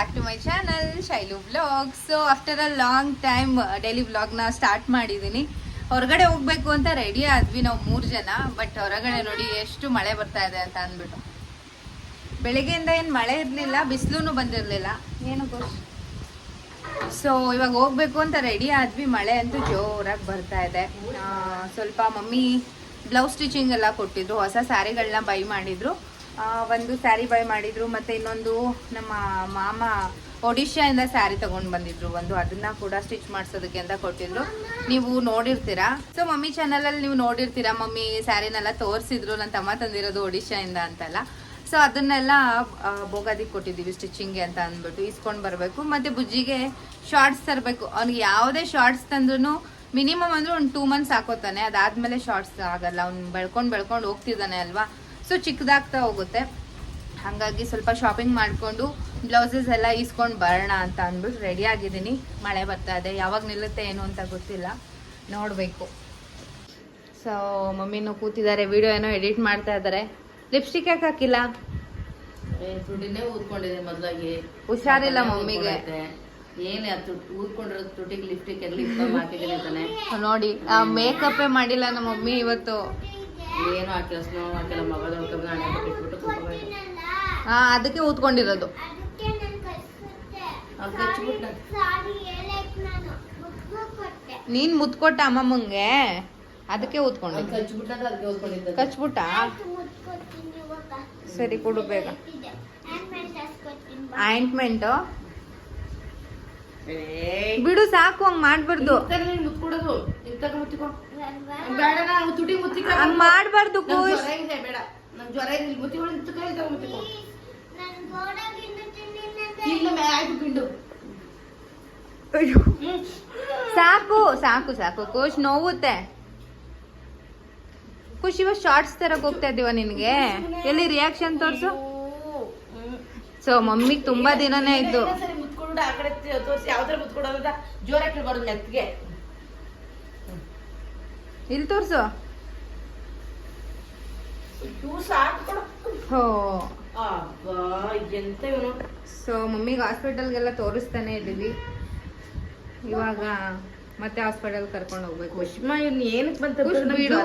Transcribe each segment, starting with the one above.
Back to my channel Shailu blog so after a long time daily ವ್ಲಾಗ್ನ start ಮಾಡಿದ್ದೀನಿ ಹೊರಗಡೆ ಹೋಗ್ಬೇಕು ಅಂತ ರೆಡಿ ಆದ್ವಿ ನಾವು ಮೂರು ಜನ ಬಟ್ ಹೊರಗಡೆ ನೋಡಿ ಎಷ್ಟು ಮಳೆ ಬರ್ತಾ ಇದೆ ಅಂತ ಅಂದ್ಬಿಟ್ಟು. ಬೆಳಿಗ್ಗೆಯಿಂದ ಏನು ಮಳೆ ಇರಲಿಲ್ಲ ಬಿಸಿಲು ಬಂದಿರಲಿಲ್ಲ. ಏನು ಸೊ ಇವಾಗ ಹೋಗ್ಬೇಕು ಅಂತ ರೆಡಿ ಆದ್ವಿ. ಮಳೆ ಅಂತೂ ಜೋರಾಗಿ ಬರ್ತಾ ಇದೆ. ಸ್ವಲ್ಪ ಮಮ್ಮಿ ಬ್ಲೌಸ್ ಸ್ಟಿಚಿಂಗ್ ಎಲ್ಲ ಕೊಟ್ಟಿದ್ರು, ಹೊಸ ಸ್ಯಾರಿಗಳನ್ನ ಬೈ ಮಾಡಿದ್ರು. ಒಂದು ಸ್ಯಾರಿ ಬೈ ಮಾಡಿದ್ರು, ಮತ್ತೆ ಇನ್ನೊಂದು ನಮ್ಮ ಮಾಮ ಒಡಿಶಾಯಿಂದ ಸ್ಯಾರಿ ತಗೊಂಡು ಬಂದಿದ್ರು ಒಂದು. ಅದನ್ನ ಕೂಡ ಸ್ಟಿಚ್ ಮಾಡಿಸೋದಕ್ಕೆ ಅಂತ ಕೊಟ್ಟಿದ್ರು. ನೀವು ನೋಡಿರ್ತೀರಾ? ಸೊ ಮಮ್ಮಿ ಚಾನಲ್ ಅಲ್ಲಿ ನೀವು ನೋಡಿರ್ತೀರಾ? ಮಮ್ಮಿ ಸ್ಯಾರಿನೆಲ್ಲ ತೋರಿಸಿದ್ರು ನನ್ನ ತಮ್ಮ ತಂದಿರೋದು ಒಡಿಶಾಯಿಂದ ಅಂತಲ್ಲ. ಸೊ ಅದನ್ನೆಲ್ಲ ಬೋಗಾದಿಗೆ ಕೊಟ್ಟಿದ್ದೀವಿ ಸ್ಟಿಚಿಂಗ್ಗೆ ಅಂತ ಅಂದ್ಬಿಟ್ಟು ಇಸ್ಕೊಂಡು ಬರಬೇಕು. ಮತ್ತೆ ಬುಜ್ಜಿಗೆ ಶಾರ್ಟ್ಸ್ ತರಬೇಕು. ಅವ್ನಿಗೆ ಯಾವುದೇ ಶಾರ್ಟ್ಸ್ ತಂದ್ರೂ ಮಿನಿಮಮ್ ಅಂದ್ರೆ ಒಂದು ಟೂ ಮಂತ್ಸ್ ಹಾಕೋತಾನೆ. ಅದಾದ್ಮೇಲೆ ಶಾರ್ಟ್ಸ್ ಆಗಲ್ಲ. ಅವ್ನು ಬೆಳ್ಕೊಂಡು ಬೆಳ್ಕೊಂಡು ಹೋಗ್ತಿದ್ದಾನೆ ಅಲ್ವಾ? ಸೊ ಚಿಕ್ಕದಾಗ್ತಾ ಹೋಗುತ್ತೆ. ಹಾಗಾಗಿ ಸ್ವಲ್ಪ ಶಾಪಿಂಗ್ ಮಾಡಿಕೊಂಡು ಬ್ಲೌಸಸ್ ಎಲ್ಲ ಈಸ್ಕೊಂಡು ಬರೋಣ ಅಂತ ಅಂದ್ಬಿಟ್ಟು ರೆಡಿ ಆಗಿದ್ದೀನಿ. ಮಳೆ ಬರ್ತಾ ಇದೆ. ಯಾವಾಗ ನಿಲ್ಲುತ್ತೆ ಏನು ಅಂತ ಗೊತ್ತಿಲ್ಲ. ನೋಡಬೇಕು. ಸೊ ಮಮ್ಮಿನೂ ಕೂತಿದ್ದಾರೆ. ವಿಡಿಯೋ ಏನೋ ಎಡಿಟ್ ಮಾಡ್ತಾ ಇದ್ದಾರೆ. ಲಿಪ್ಸ್ಟಿಕ್ ಯಾಕೆ ಹಾಕಿಲ್ಲ? ಊದ್ಕೊಂಡಿದೆ ಮೊದಲಾಗಿ. ಹುಷಾರಿಲ್ಲ ಮಮ್ಮಿಗೆ. ಏನೇ ಅದು ಊದ್ಕೊಂಡಿರೋ ತುಟಿಗೆ ಲಿಪ್ಸ್ಟಿಕ್ ಲಿಪ್ ಹಾಕಿದ್ದೀನಿ ಅಂತಾನೆ ನೋಡಿ ಮೇಕಪ್ಪೇ ಮಾಡಿಲ್ಲ ನಮ್ಮ ಮಮ್ಮಿ ಇವತ್ತು. ಏನು ಹಾಕಿಲ್ಲ ಸ್ನೋ ಹಾಕಿಲ್ಲ ಮಗಳ ಇಟ್ಬಿಟ್ಟು ಹಾ ಅದಕ್ಕೆ ಊದ್ಕೊಂಡಿರೋದು. ನೀನ್ ಮುತ್ಕೊಟ್ಟ ಅಮ್ಮಮ್ಮಂಗೆ? ಅದಕ್ಕೆ ಊತ್ಕೊಂಡು ಊದ್ಕೊಂಡಿದ್ದೆ ಅದಕ್ಕೆ ಕಚ್ಬಿಟ್ಟ ಸರಿ ಕೊಡು ಬೇಗ. ಆಯಿಂಟ್ಮೆಂಟ್? ಬಿಡು ಸಾಕು ಹಂಗ್ ಮಾಡ್ಬಾರ್ದು. ಮುತ್ಕೊಡೋದು. ಇತ್ತಾಗ ಮುತ್ತಿಕೋ ಬೇಡ. ನಾವು ತುಟಿ ಮುತ್ತಿಕೋ ಹಂಗ್ ಮಾಡ್ಬಾರ್ದು ನಂಗ್ ಕೂಸ್ ಜ್ವರ ಇದೆ ಬೇಡ. ನಂಗೆ ಜ್ವರ ಇದೆ ಮುತ್ತಿಕೊಂಡು ಮುತ್ತಿಕೋ ಇತ್ತಾಗ ಮುತ್ತಿಕೋ ಇಲ್ಲ ಮೇ ಆಯ್ತು ಪಿಂಡು ಹ್ಮ್. ಸಾಕು ಸಾಕು ಸಾಕು ಕೋಶ್ ನೋವುತ್ತೆ. ಖುಷ್ ಇವಾಗ ಶಾರ್ಟ್ಸ್ ತರಕ್ ಹೋಗ್ತಾ ಇದೀವ ನಿನ್ಗೆ? ಎಲ್ಲಿ ರಿಯಾಕ್ಷನ್ ತೋರ್ಸು? ಸೊ ಮಮ್ಮಿಗೆ ತುಂಬಾ ದಿನನೇ ಆಯ್ತು ಸರಿ ಮುತ್ಕೊಂಡು ಆ ಕಡೆ ತೋರಿಸಿ ಯಾವ ತರ ಮುತ್ಕೊಡೋದು ಅಂತ ಜೋರ ಕೇಳ್ಬಾರ್ದು ಮೆತ್ತಿಗೆ ಇಲ್ಲಿ ತೋರಿಸು. ಎಂತ ಇವನು? ಸೊ ಮಮ್ಮಿಗೆ ಹಾಸ್ಪಿಟಲ್ಗೆಲ್ಲ ತೋರಿಸ್ತಾನೆ ಇದ್ದೀವಿ. ಇವಾಗ ಮತ್ತೆ ಹಾಸ್ಪಿಟಲ್ ಕರ್ಕೊಂಡು ಹೋಗ್ಬೇಕು. ಅಂಡ್ ಇವ್ನು ಏನಕ್ಕೆ ಬಂತ ಕುಶ್ ಬಿಡು.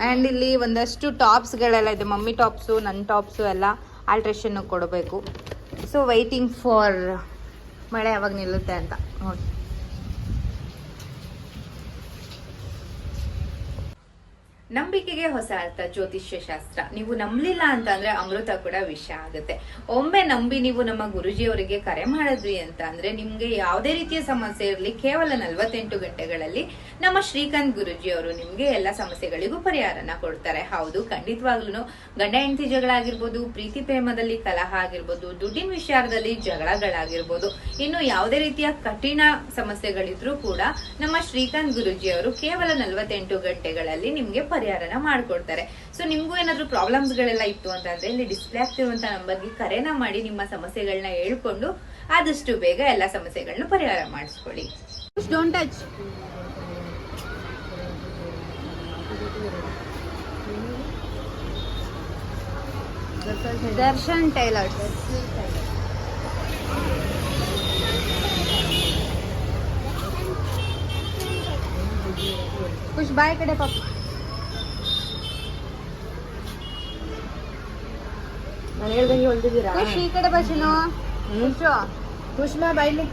ಆ್ಯಂಡ್ ಇಲ್ಲಿ ಒಂದಷ್ಟು ಟಾಪ್ಸ್ಗಳೆಲ್ಲ ಇದೆ. ಮಮ್ಮಿ ಟಾಪ್ಸು ನನ್ನ ಟಾಪ್ಸು ಎಲ್ಲ. ಆಲ್ಟ್ರೇಷನ್ ಕೊಡಬೇಕು. ಸೊ ವೈಟಿಂಗ್ ಫಾರ್ ಮಳೆ ಯಾವಾಗ ನಿಲ್ಲುತ್ತೆ ಅಂತ ನೋಡಿ. ನಂಬಿಕೆಗೆ ಹೊಸ ಅರ್ಥ, ಜ್ಯೋತಿಷ್ಯ ಶಾಸ್ತ್ರ. ನೀವು ನಂಬಲಿಲ್ಲ ಅಂತಂದ್ರೆ ಅಮೃತ ಕೂಡ ವಿಷ ಆಗುತ್ತೆ. ಒಮ್ಮೆ ನಂಬಿ ನೀವು ನಮ್ಮ ಗುರುಜಿಯವರಿಗೆ ಕರೆ ಮಾಡಿದ್ರಿ ಅಂತ ಅಂದ್ರೆ ನಿಮ್ಗೆ ಯಾವುದೇ ರೀತಿಯ ಸಮಸ್ಯೆ ಇರಲಿ, ಕೇವಲ ನಲವತ್ತೆಂಟು ಗಂಟೆಗಳಲ್ಲಿ ನಮ್ಮ ಶ್ರೀಕಾಂತ್ ಗುರುಜಿ ಅವರು ನಿಮ್ಗೆ ಎಲ್ಲ ಸಮಸ್ಯೆಗಳಿಗೂ ಪರಿಹಾರನ ಕೊಡ್ತಾರೆ. ಹೌದು ಖಂಡಿತವಾಗ್ಲೂ ಗಂಡ ಹೆಂಡತಿ ಜಗಳ ಆಗಿರ್ಬೋದು ಪ್ರೀತಿ ಪ್ರೇಮದಲ್ಲಿ ಕಲಹ ಆಗಿರ್ಬೋದು, ದುಡ್ಡಿನ ವಿಚಾರದಲ್ಲಿ ಜಗಳಗಳಾಗಿರ್ಬೋದು, ಇನ್ನು ಯಾವುದೇ ರೀತಿಯ ಕಠಿಣ ಸಮಸ್ಯೆಗಳಿದ್ರೂ ಕೂಡ ನಮ್ಮ ಶ್ರೀಕಾಂತ್ ಗುರುಜಿ ಅವರು ಕೇವಲ ನಲವತ್ತೆಂಟು ಗಂಟೆಗಳಲ್ಲಿ ನಿಮ್ಗೆ ಪರಿಹಾರನ ಮಾಡ್ಕೊಡ್ತಾರೆ. ಸೊ ನಿಮ್ಗೂ ಏನಾದ್ರು ಪ್ರಾಬ್ಲಮ್ಸ್ ಗಳೆಲ್ಲ ಇತ್ತು ಅಂತಂದ್ರೆ ಇಲ್ಲಿ ಡಿಸ್ಪ್ಲೇ ಆಗ್ತಿರುವಂತ ನಂಬರ್ಗೆ ಕರೆನ ಮಾಡಿ ನಿಮ್ಮ ಸಮಸ್ಯೆಗಳನ್ನ ಹೇಳ್ಕೊಂಡು ಆದಷ್ಟು ಬೇಗ ಎಲ್ಲ ಸಮಸ್ಯೆಗಳನ್ನ ಪರಿಹಾರ ಮಾಡಿಸ್ಕೊಳ್ಳಿ. Don't touch Darshan tailors. ಖುಷ್ ಬಾಯ್ ಕಡೆ ಪಾಪ ನಾನು ಹೇಳ್ದಂಗೆ ಹೊಲ್ದಿದ್ದೀರಾ? ಖುಷ್ ಈ ಕಡೆ ಬಸ್ಸಿನು ಖುಷು ಕುಷ್ಮಾ ಬಾಯ್ಲಿ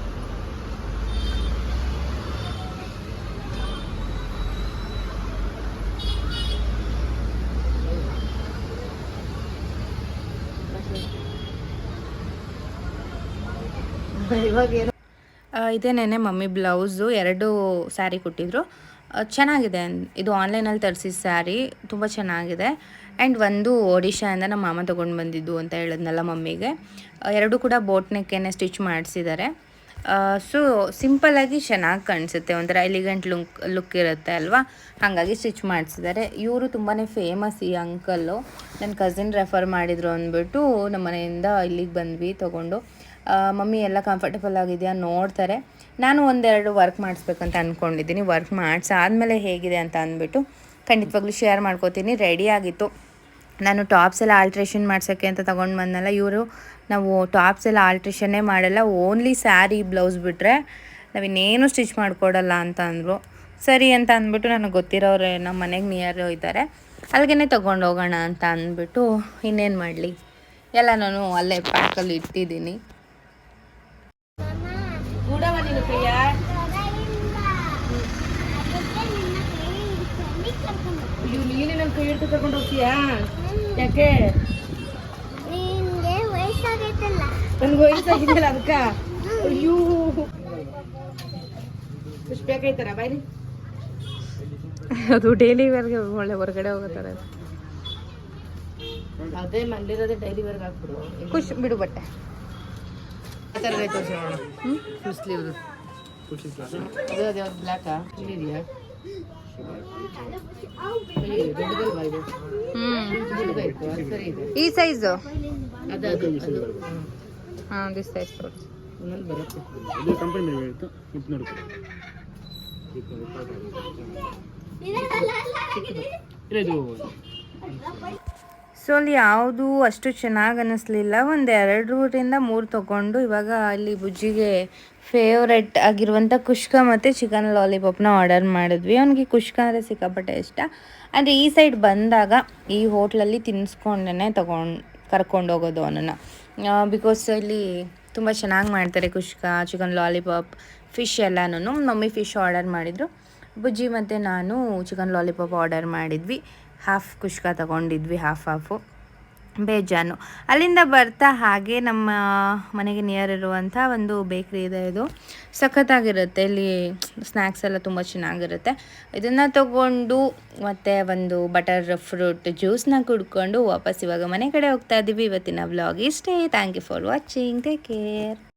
ಇವಾಗ ಏನು? ಇದೇನೇನೆ ಮಮ್ಮಿ ಬ್ಲೌಸು ಎರಡು ಸ್ಯಾರಿ ಕೊಟ್ಟಿದ್ರು. ಚೆನ್ನಾಗಿದೆ. ಇದು ಆನ್ಲೈನಲ್ಲಿ ತರಿಸಿದ ಸ್ಯಾರಿ, ತುಂಬ ಚೆನ್ನಾಗಿದೆ. ಆ್ಯಂಡ್ ಒಂದು ಒಡಿಶಾಯಿಂದ ನಮ್ಮ ಮಾಮ ತೊಗೊಂಡು ಬಂದಿದ್ದು ಅಂತ ಹೇಳಿದ್ನಲ್ಲ ಮಮ್ಮಿಗೆ. ಎರಡೂ ಕೂಡ ಬೋಟ್ ನೆಕ್ಕೇನೆ ಸ್ಟಿಚ್ ಮಾಡಿಸಿದ್ದಾರೆ. ಸೊ ಸಿಂಪಲ್ಲಾಗಿ ಚೆನ್ನಾಗಿ ಕಾಣಿಸುತ್ತೆ. ಒಂಥರ ಎಲಿಗೆಂಟ್ ಲುಕ್ ಲುಕ್ ಇರುತ್ತೆ ಅಲ್ವಾ? ಹಾಗಾಗಿ ಸ್ಟಿಚ್ ಮಾಡಿಸಿದ್ದಾರೆ. ಇವರು ತುಂಬಾ ಫೇಮಸ್ ಈ ಅಂಕಲ್ಲು. ನನ್ನ ಕಸಿನ್ ರೆಫರ್ ಮಾಡಿದ್ರು ಅಂದ್ಬಿಟ್ಟು ನಮ್ಮ ಮನೆಯಿಂದ ಇಲ್ಲಿಗೆ ಬಂದ್ವಿ ತೊಗೊಂಡು. ಮಮ್ಮಿ ಎಲ್ಲ ಕಂಫರ್ಟಬಲ್ ಆಗಿದೆಯಾ ನೋಡ್ತಾರೆ. ನಾನು ಒಂದೆರಡು ವರ್ಕ್ ಮಾಡಿಸ್ಬೇಕಂತ ಅಂದ್ಕೊಂಡಿದ್ದೀನಿ ವರ್ಕ್ ಮಾಡಿಸಾದ್ಮೇಲೆ ಹೇಗಿದೆ ಅಂತ ಅಂದ್ಬಿಟ್ಟು ಖಂಡಿತವಾಗ್ಲೂ ಶೇರ್ ಮಾಡ್ಕೋತೀನಿ. ರೆಡಿ ಆಗಿತ್ತು. ನಾನು ಟಾಪ್ಸ್ ಎಲ್ಲ ಆಲ್ಟ್ರೇಷನ್ ಮಾಡ್ಸೋಕ್ಕೆ ಅಂತ ತೊಗೊಂಡು ಬಂದಲ್ಲ ಇವರು ನಾವು ಟಾಪ್ಸ್ ಎಲ್ಲ ಆಲ್ಟ್ರೇಷನ್ನೇ ಮಾಡಲ್ಲ ಓನ್ಲಿ ಸ್ಯಾರಿ ಬ್ಲೌಸ್ ಬಿಟ್ಟರೆ ನಾವಿನ್ನೇನು ಸ್ಟಿಚ್ ಮಾಡಿಕೊಡಲ್ಲ ಅಂತ ಅಂದರು. ಸರಿ ಅಂತ ಅಂದ್ಬಿಟ್ಟು ನನಗೆ ಗೊತ್ತಿರೋರೆ ನಮ್ಮ ಮನೆಗೆ ನಿಯರ್ ಇದ್ದಾರೆ. ಅಲ್ಲಿಗೆ ತೊಗೊಂಡು ಹೋಗೋಣ ಅಂತ ಅಂದ್ಬಿಟ್ಟು ಇನ್ನೇನು ಮಾಡಲಿ? ಎಲ್ಲ ನಾನು ಅಲ್ಲೇ ಪ್ಯಾಕಲ್ಲಿ ಇಟ್ಟಿದ್ದೀನಿ. ಪ್ರಿಯ ಅಯ್ಯೋ ನೀನೇ ನನ್ನ ಕೈ ಹಿಡ್ದು ಕರ್ಕೊಂಡು ಹೋಗ್ತೀಯಾ ಯಾಕೆ ನನ್ಗೆ ವಯಸ್ಸಾಗಿದ್ದಲ್ಲ ಅದಕ್ಕ ಅಯ್ಯೋ ಎಷ್ಟು ಬೇಕಾಯ್ತಾರ ಬಾಯ್ರಿ ಅದು ಡೈಲಿ ವೇರ್ಗೆ ಒಳ್ಳೆ ಹೊರಗಡೆ ಹೋಗುತ್ತಾರೆ. ಅದೇ ಮಲ್ಲಿರೋದೇ ಡೈಲಿ ವೇರ್ಗೆ ಹಾಕ್ಬಿಡು. ಖುಷಿ ಬಿಡು ಬಟ್ಟೆ. ಆ ಥರ ತೋರಿಸಿ. ನೋಡೋಣ ಫುಲ್ ಸ್ಲೀವ್ ಅದು ಅದೇ ಒಂದು ಬ್ಲ್ಯಾಕಾ ಇಲ್ಲಿದೆಯಾ ದೊಡ್ಡದಲ್ವಾ ಇದು ಹ್ಞೂ ದೊಡ್ಡದಾಯ್ತು ಸರಿ ಇದೆ ಈ ಸೈಜು ಅದು ಅದು ಅದು. ಹಾಂ ದಿಸ್ ಸೈಜ್ ತೋರಿಸಿ. ಬರುತ್ತೆ. ಕಂಪನಿ ಹೇಳ್ತು ಇದು ಸೊ ಅಲ್ಲಿ ಯಾವುದು ಅಷ್ಟು ಚೆನ್ನಾಗಿ ಅನ್ನಿಸ್ಲಿಲ್ಲ ಒಂದು ಎರಡರಿಂದ ಮೂರು ತೊಗೊಂಡು ಇವಾಗ ಅಲ್ಲಿ ಬುಜ್ಜಿಗೆ ಫೇವ್ರೆಟ್ ಆಗಿರುವಂಥ ಕುಷ್ಕ ಮತ್ತು ಚಿಕನ್ ಲಾಲಿಪಾಪ್ನ ಆರ್ಡರ್ ಮಾಡಿದ್ವಿ. ಅವನಿಗೆ ಕುಷ್ಕ ಅಂದರೆ ಸಿಕ್ಕಾಪಟ್ಟೆ ಇಷ್ಟ. ಅಂದರೆ ಈ ಸೈಡ್ ಬಂದಾಗ ಈ ಹೋಟ್ಲಲ್ಲಿ ತಿನ್ನಿಸ್ಕೊಂಡೇ ತಗೊಂಡು, ಕರ್ಕೊಂಡು ಹೋಗೋದು ಅವನನ್ನು. ಬಿಕಾಸ್ ಇಲ್ಲಿ ತುಂಬ ಚೆನ್ನಾಗಿ ಮಾಡ್ತಾರೆ ಕುಷ್ಕ ಚಿಕನ್ ಲಾಲಿಪಾಪ್ ಫಿಶ್ ಎಲ್ಲನೂ ಮಮ್ಮಿ ಫಿಶ್ ಆರ್ಡರ್ ಮಾಡಿದರು. ಬುಜ್ಜಿ ಮತ್ತು ನಾನು ಚಿಕನ್ ಲಾಲಿಪಾಪ್ ಆರ್ಡರ್ ಮಾಡಿದ್ವಿ. ಹಾಫ್ ಕುಷ್ಕ ತಗೊಂಡಿದ್ವಿ ಹಾಫ್ ಹಾಫು ಬೇಜಾನು. ಅಲ್ಲಿಂದ ಬರ್ತಾ ಹಾಗೆ ನಮ್ಮ ಮನೆಗೆ ನಿಯರ್ ಇರುವಂಥ ಒಂದು ಬೇಕ್ರಿ ಇದೆ ಇದು. ಸಖತ್ತಾಗಿರುತ್ತೆ, ಇಲ್ಲಿ ಸ್ನ್ಯಾಕ್ಸ್ ಎಲ್ಲ ತುಂಬ ಚೆನ್ನಾಗಿರುತ್ತೆ. ಇದನ್ನು ತಗೊಂಡು ಮತ್ತು ಒಂದು ಬಟರ್ ಫ್ರೂಟ್ ಜ್ಯೂಸ್ನ ಕುಡ್ಕೊಂಡು ವಾಪಸ್ ಇವಾಗ ಮನೆ ಕಡೆ ಹೋಗ್ತಾ ಇದ್ದೀವಿ ಇವತ್ತಿನ ವ್ಲಾಗ್ ಇಷ್ಟೇ thank you for watching take care